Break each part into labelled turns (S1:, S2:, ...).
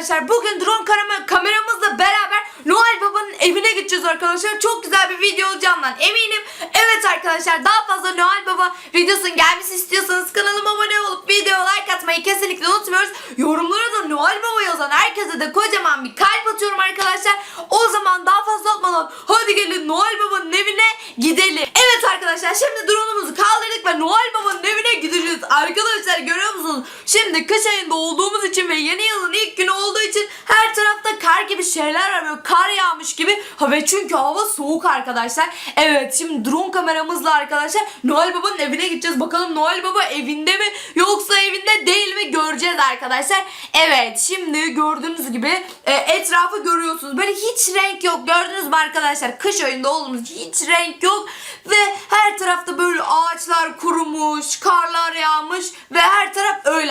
S1: arkadaşlar bugün drone kamera, kameramızla beraber Noel Baba'nın evine gideceğiz arkadaşlar. Çok güzel bir video olacağından eminim. Evet arkadaşlar daha fazla Noel Baba videosunun gelmesi istiyorsanız kanalıma abone olup video like atmayı kesinlikle unutmuyoruz. Yorumlara da Noel Baba yazan herkese de kocaman bir kalp atıyorum arkadaşlar. O zaman daha fazla atmadan hadi gelin Noel Baba'nın evine gidelim. Evet arkadaşlar şimdi drone'umuzu kaldırdık ve Noel Baba'nın. Arkadaşlar görüyor musunuz? Şimdi kış ayında olduğumuz için ve yeni yılın ilk günü olduğu için her tarafta kar gibi şeyler var. Böyle kar yağmış gibi. Ha ve çünkü hava soğuk arkadaşlar. Evet şimdi drone kameramızla arkadaşlar Noel Baba'nın evine gideceğiz. Bakalım Noel Baba evinde mi yoksa evinde değil mi göreceğiz arkadaşlar. Evet şimdi gördüğünüz gibi e, etrafı görüyorsunuz. Böyle hiç renk yok. Gördünüz mü arkadaşlar? Kış ayında olduğumuz hiç renk yok. Ve her tarafta böyle ağaçlar kurumuş, karlar yağmış ve her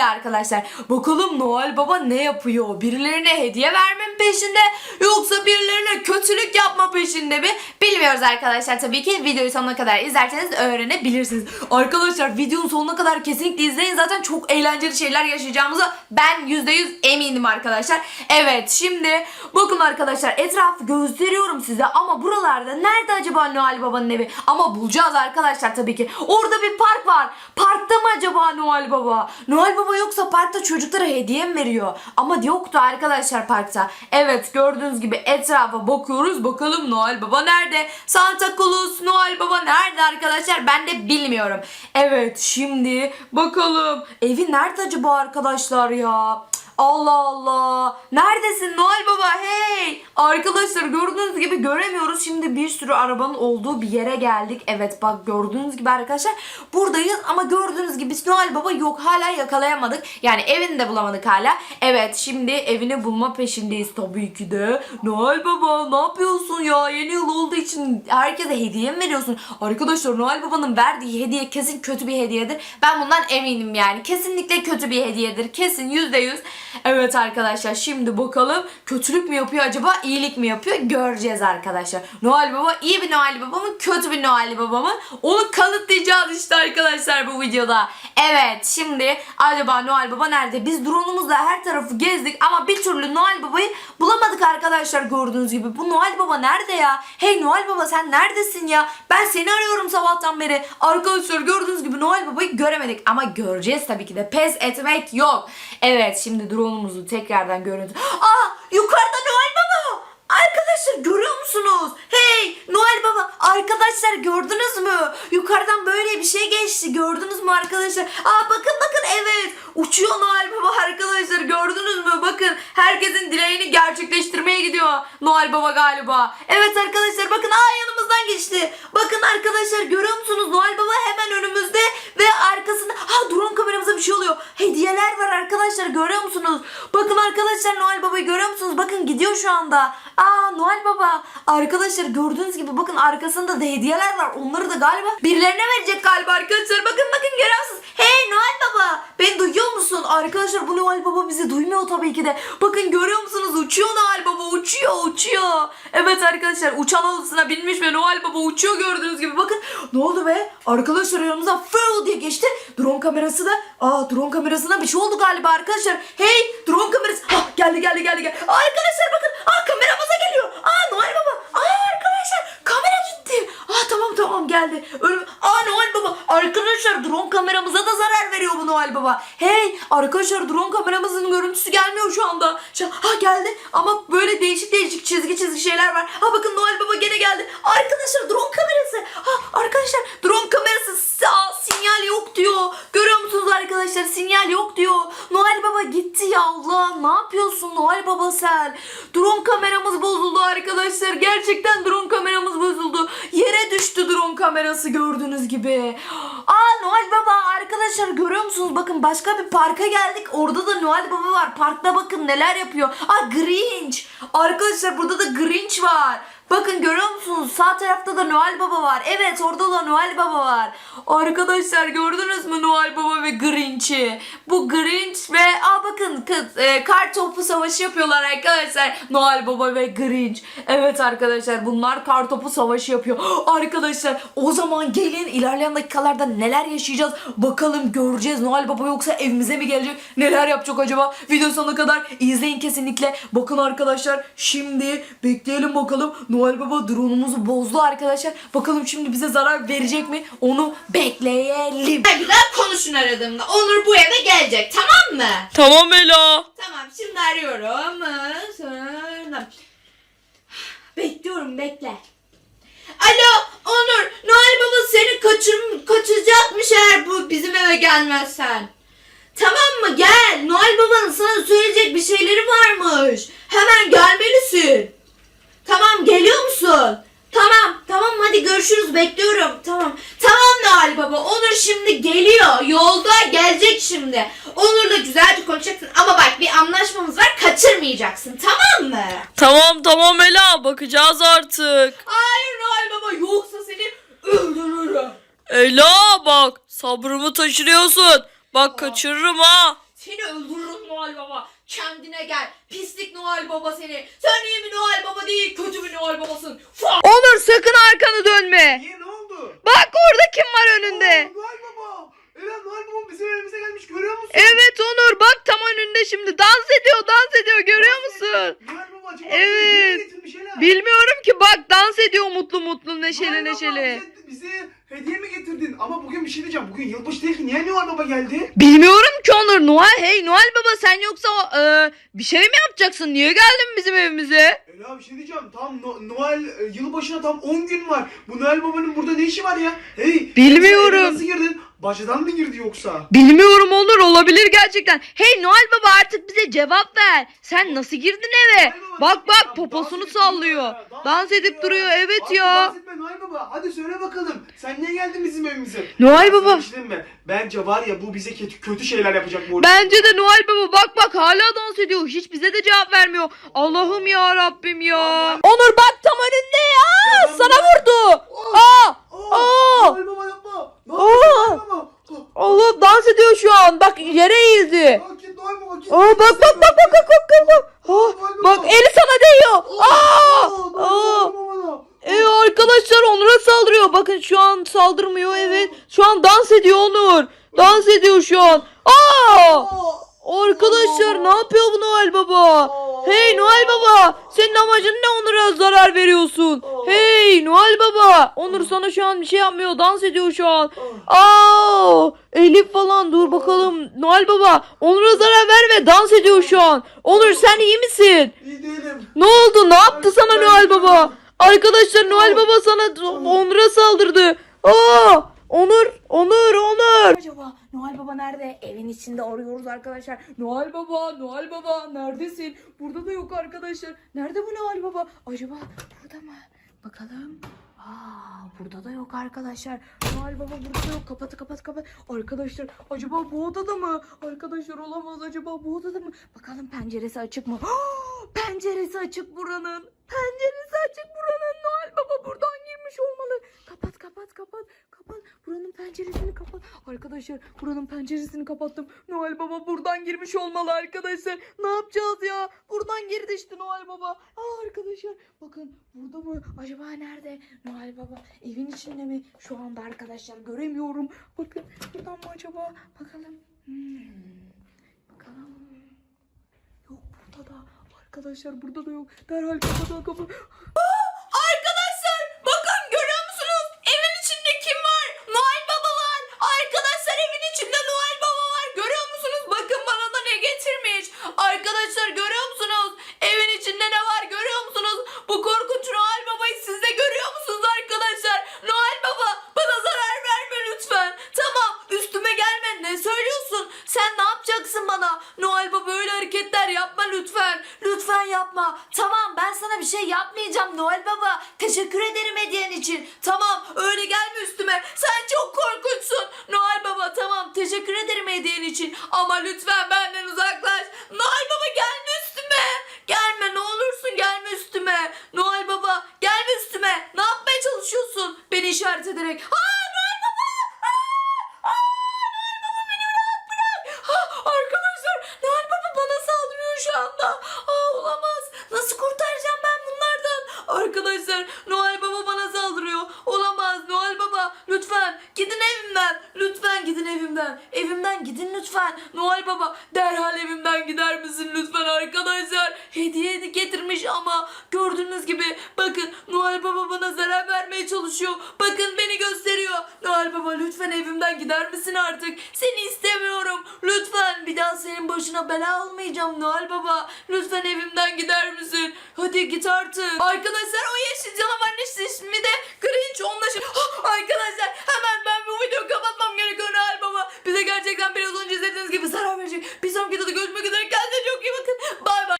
S1: taraf öyle arkadaşlar. Bakalım Noel Baba ne yapıyor? Birilerine hediye verme mi peşinde yoksa birilerine kötülük yapma peşinde mi? Bilmiyoruz arkadaşlar tabii ki. Videoyu sonuna kadar izlerseniz öğrenebilirsiniz. Arkadaşlar videonun sonuna kadar kesinlikle izleyin. Zaten çok eğlenceli şeyler yaşayacağımıza ben %100 eminim arkadaşlar. Evet şimdi bakın arkadaşlar etrafı gösteriyorum size ama buralarda nerede acaba Noel Baba'nın evi? Ama bulacağız arkadaşlar tabii ki. Orada bir park var. Parkta mı acaba Noel Baba? Noel Baba yoksa parkta çocuklara hediye mi veriyor? Ama yoktu arkadaşlar parkta. Evet gördüğünüz gibi etrafa bakıyoruz. Bakalım Noel Baba nerede? Santa Claus Noel Baba nerede arkadaşlar? Ben de bilmiyorum. Evet şimdi bakalım. Evi nerede acaba arkadaşlar ya? Allah Allah. Neredesin Noel Baba? Hey! Arkadaşlar gördüğünüz gibi göremiyoruz. Şimdi bir sürü arabanın olduğu bir yere geldik. Evet bak gördüğünüz gibi arkadaşlar buradayız ama gördüğünüz gibi Noel Baba yok. Hala yakalayamadık. Yani evini de bulamadık hala. Evet şimdi evini bulma peşindeyiz tabii ki de. Noel Baba ne yapıyorsun ya? Yeni yıl olduğu için herkese hediye mi veriyorsun? Arkadaşlar Noel Baba'nın verdiği hediye kesin kötü bir hediyedir. Ben bundan eminim yani. Kesinlikle kötü bir hediyedir. Kesin yüzde yüz. Evet arkadaşlar şimdi bakalım kötülük mü yapıyor acaba iyilik mi yapıyor göreceğiz arkadaşlar. Noel Baba iyi bir Noel Baba mı kötü bir Noel Baba mı onu kanıtlayacağız işte arkadaşlar bu videoda. Evet şimdi acaba Noel Baba nerede? Biz drone'umuzla her tarafı gezdik ama bir türlü Noel Baba'yı bulamadık arkadaşlar gördüğünüz gibi. Bu Noel Baba nerede ya? Hey Noel Baba sen neredesin ya? Ben seni arıyorum sabahtan beri. Arkadaşlar gördüğünüz gibi Noel Baba'yı göremedik ama göreceğiz tabii ki de. Pes etmek yok. Evet şimdi drone'umuzu tekrardan görüntü. Aa yukarıda Noel Baba. Arkadaşlar görüyor musunuz? Hey Noel Baba arkadaşlar gördünüz mü? Yukarıdan böyle bir şey geçti gördünüz mü arkadaşlar? Aa bakın bakın evet uçuyor Noel Baba arkadaşlar gördünüz mü? Bakın herkesin dileğini gerçekleştirmeye gidiyor Noel Baba galiba. Evet arkadaşlar bakın aa yanımızdan geçti. Bakın arkadaşlar görüyor musunuz? Noel Baba hemen önümüzde ve arkasında ha drone kameramıza bir şey oluyor. Hediyeler var arkadaşlar görüyor musunuz? Bakın arkadaşlar Noel Baba'yı görüyor musunuz? Bakın gidiyor şu anda. Aa Noel Baba. Arkadaşlar gördüğünüz gibi bakın arkasında da hediyeler var. Onları da galiba birilerine verecek galiba arkadaşlar. Bakın bakın görüyor musunuz? Hey Noel Baba. Beni duyuyor musun? Arkadaşlar bu Noel Baba bizi duymuyor tabii ki de. Bakın görüyor musunuz? Uçuyor Noel Baba. Uçuyor uçuyor. Evet arkadaşlar uçan odasına binmiş ve Noel Baba uçuyor gördüğünüz gibi. Bakın ne oldu be? Arkadaşlar yanımızdan fırl diye geçti. Drone kamerası da aa drone kamerasına bir şey oldu galiba arkadaşlar. Hey drone kamerası. Ah geldi geldi geldi geldi. Arkadaşlar bakın. Aa kameramıza geliyor. Aa Noel Baba. Aa arkadaşlar kamera gitti. Aa tamam tamam geldi. Önüm. Aa Noel Baba. Arkadaşlar drone kameramıza da zarar veriyor bu Noel Baba. Hey arkadaşlar drone kameramızın görüntüsü gelmiyor şu anda. Şu, ha geldi ama böyle değişik değişik çizgi çizgi şeyler var. Ha bakın Noel Baba gene geldi. Arkadaşlar drone kamerası. Ha arkadaşlar drone kamerası Aa, sinyal yok diyor. Görüyor musunuz arkadaşlar sinyal yok diyor. Noel Baba gitti ya Allah. Ne yapıyorsun Noel Baba sen? Drone kameramız bozuldu arkadaşlar. Gerçekten drone kameramız bozuldu. Yere düştü drone kamerası gördüğünüz gibi. Aa Noel Baba arkadaşlar görüyor musunuz? Bakın başka bir parka geldik. Orada da Noel Baba var. Parkta bakın neler yapıyor. Aa Grinch. Arkadaşlar burada da Grinch var. Bakın görüyor musunuz? Sağ tarafta da Noel Baba var. Evet orada da Noel Baba var. Arkadaşlar gördünüz mü Noel Baba ve Grinch'i? Bu Grinch ve aa bakın kız, e, kar topu savaşı yapıyorlar arkadaşlar. Noel Baba ve Grinch. Evet arkadaşlar bunlar kar topu savaşı yapıyor. Arkadaşlar o zaman gelin ilerleyen dakikalarda neler yaşayacağız? Bakalım göreceğiz. Noel Baba yoksa evimize mi gelecek? Neler yapacak acaba? Video sonuna kadar izleyin kesinlikle. Bakın arkadaşlar şimdi bekleyelim bakalım. Noel Baba drone'umuzu bozdu arkadaşlar. Bakalım şimdi bize zarar verecek mi? Onu bekleyelim. Güzel konuşun aradığımda. Onur bu eve gelecek tamam mı?
S2: Tamam Ela.
S1: Tamam şimdi arıyorum. Sonra... Bekliyorum bekle. Alo Onur Noel Baba seni kaçır, kaçıracakmış eğer bu bizim eve gelmezsen. Tamam mı gel Noel Baba'nın sana söyleyecek bir şeyleri varmış. Hemen gelmelisin. Tamam geliyor musun? Tamam tamam hadi görüşürüz bekliyorum. Tamam tamam Noel Baba Onur şimdi geliyor yolda gelecek şimdi. Onur'la güzelce konuşacaksın ama bak bir anlaşmamız var kaçırmayacaksın tamam mı?
S2: Tamam tamam Ela bakacağız artık.
S1: Hayır Noel Baba yoksa seni öldürürüm.
S2: Ela bak sabrımı taşırıyorsun. Bak kaçırırım ha.
S1: Seni öldürürüm Noel Baba. Kendine gel. Pislik Noel Baba seni. Sen iyi bir Noel Baba değil kötü bir Noel Babasın.
S2: Onur sakın arkanı dönme.
S3: Niye ne oldu?
S2: Bak orada kim var önünde.
S3: Aa, Noel Baba. Eren Noel Baba bizim evimize gelmiş görüyor musun?
S2: Evet Onur bak tam önünde şimdi dans ediyor dans ediyor görüyor musun?
S3: Noel Baba acaba
S2: Evet.
S3: bize getirmiş Eren?
S2: Bilmiyorum ki bak dans ediyor mutlu mutlu neşeli
S3: Baba,
S2: neşeli.
S3: bize, bize hediye mi getirdin? Ama bugün bir şey diyeceğim. Bugün yılbaşı değil ki. Niye Noel Baba geldi?
S2: Bilmiyorum ki Onur Noel hey Noel baba sen yoksa e, bir şey mi yapacaksın? Niye geldin bizim evimize?
S3: Ela bir şey diyeceğim. Tam No- Noel e, yılbaşına tam 10 gün var. Bu Noel Baba'nın burada ne işi var ya? Hey.
S2: Bilmiyorum.
S3: Nasıl girdin? Bahçeden mi girdi yoksa?
S2: Bilmiyorum Onur olabilir gerçekten. Hey Noel baba artık bize cevap ver. Sen nasıl girdin eve?
S3: Noel Baba,
S2: Bak
S3: dans-
S2: bak
S3: dans
S2: poposunu
S3: edip duruyor
S2: sallıyor.
S3: ya,
S2: Dans edip duruyor evet
S3: Hadi
S2: ya.
S3: Dans etme Noel Baba. Hadi söyle bakalım. Sen niye geldin bizim evimize?
S2: Noel
S3: Ben
S2: Baba.
S3: bir şey diyeyim mi? Bence var ya bu bize kötü, kötü şeyler yapacak bu.
S2: Bence de Noel baba bak bak hala dans ediyor. Hiç bize de cevap vermiyor. Allah'ım ya Rabbim ya. Onur bak tam önünde
S3: ben
S2: Sana vurdu. Aa!
S3: Aa,
S2: Aa!
S3: Noel Baba yapma. Ne
S2: Aa!
S3: yapıyorsun?
S2: Allah dans ediyor şu an. Bak yere eğildi.
S3: Aa.
S2: Aa bak bak bak bak bak bak bak. Ah,
S3: Baba.
S2: bak eli sana değiyor. Aa! Aa! Ee, arkadaşlar Onur'a saldırıyor. Bakın şu an saldırmıyor evet. Şu an dans ediyor Onur. Dans ediyor şu an. Aa!
S3: Aa!
S2: Arkadaşlar ne yapıyor bu Noel Baba? Hey Noel Baba amacın ne Onur'a zarar veriyorsun? Hey Noel Baba Onur sana şu an bir şey yapmıyor dans ediyor şu an. Aa Elif falan dur bakalım Noel Baba Onur'a zarar verme dans ediyor şu an. Onur sen iyi misin?
S3: İyi değilim.
S2: Ne oldu ne yaptı sana Noel Baba? Arkadaşlar Noel Baba sana Onur'a saldırdı. Aa Onur Onur Onur.
S1: Acaba Noel Baba nerede? Evin içinde arıyoruz arkadaşlar. Noel Baba, Noel Baba neredesin? Burada da yok arkadaşlar. Nerede bu Noel Baba? Acaba burada mı? Bakalım. Aa, burada da yok arkadaşlar. Noel Baba burada da yok. Kapat kapat kapat. Arkadaşlar acaba bu odada mı? Arkadaşlar olamaz acaba bu odada mı? Bakalım penceresi açık mı? penceresi açık buranın. Penceresi açık buranın. Noel Baba buradan girmiş olmalı. Kapat kapat kapat. Kapat. Buranın penceresini kapat. Arkadaşlar buranın penceresini kapattım. Noel Baba buradan girmiş olmalı arkadaşlar. Ne yapacağız ya? Buradan girdi işte Noel Baba. Aa arkadaşlar bakın burada mı? Acaba nerede? Noel Baba evin içinde mi? Şu anda arkadaşlar göremiyorum. Bakın buradan mı acaba? Bakalım. Hmm. Bakalım. Yok burada da. Arkadaşlar burada da yok. Derhal kapatalım kapı. 그들에게 어! Gidin evimden. Gidin lütfen. Noel Baba derhal evimden gider misin lütfen arkadaşlar? Hediye getirmiş ama gördüğünüz gibi bakın Noel Baba bana zarar vermeye çalışıyor. Bakın beni gösteriyor. Noel Baba lütfen evimden gider misin artık? Seni istemiyorum. Lütfen bir daha senin başına bela almayacağım Noel Baba. Lütfen evimden gider misin? Hadi git artık. Arkadaşlar o yeşil canavarın ismi de Grinch. Onunla şey... Ah, gerçekten biraz önce izlediğiniz gibi zarar verecek. Bir sonraki videoda görüşmek üzere.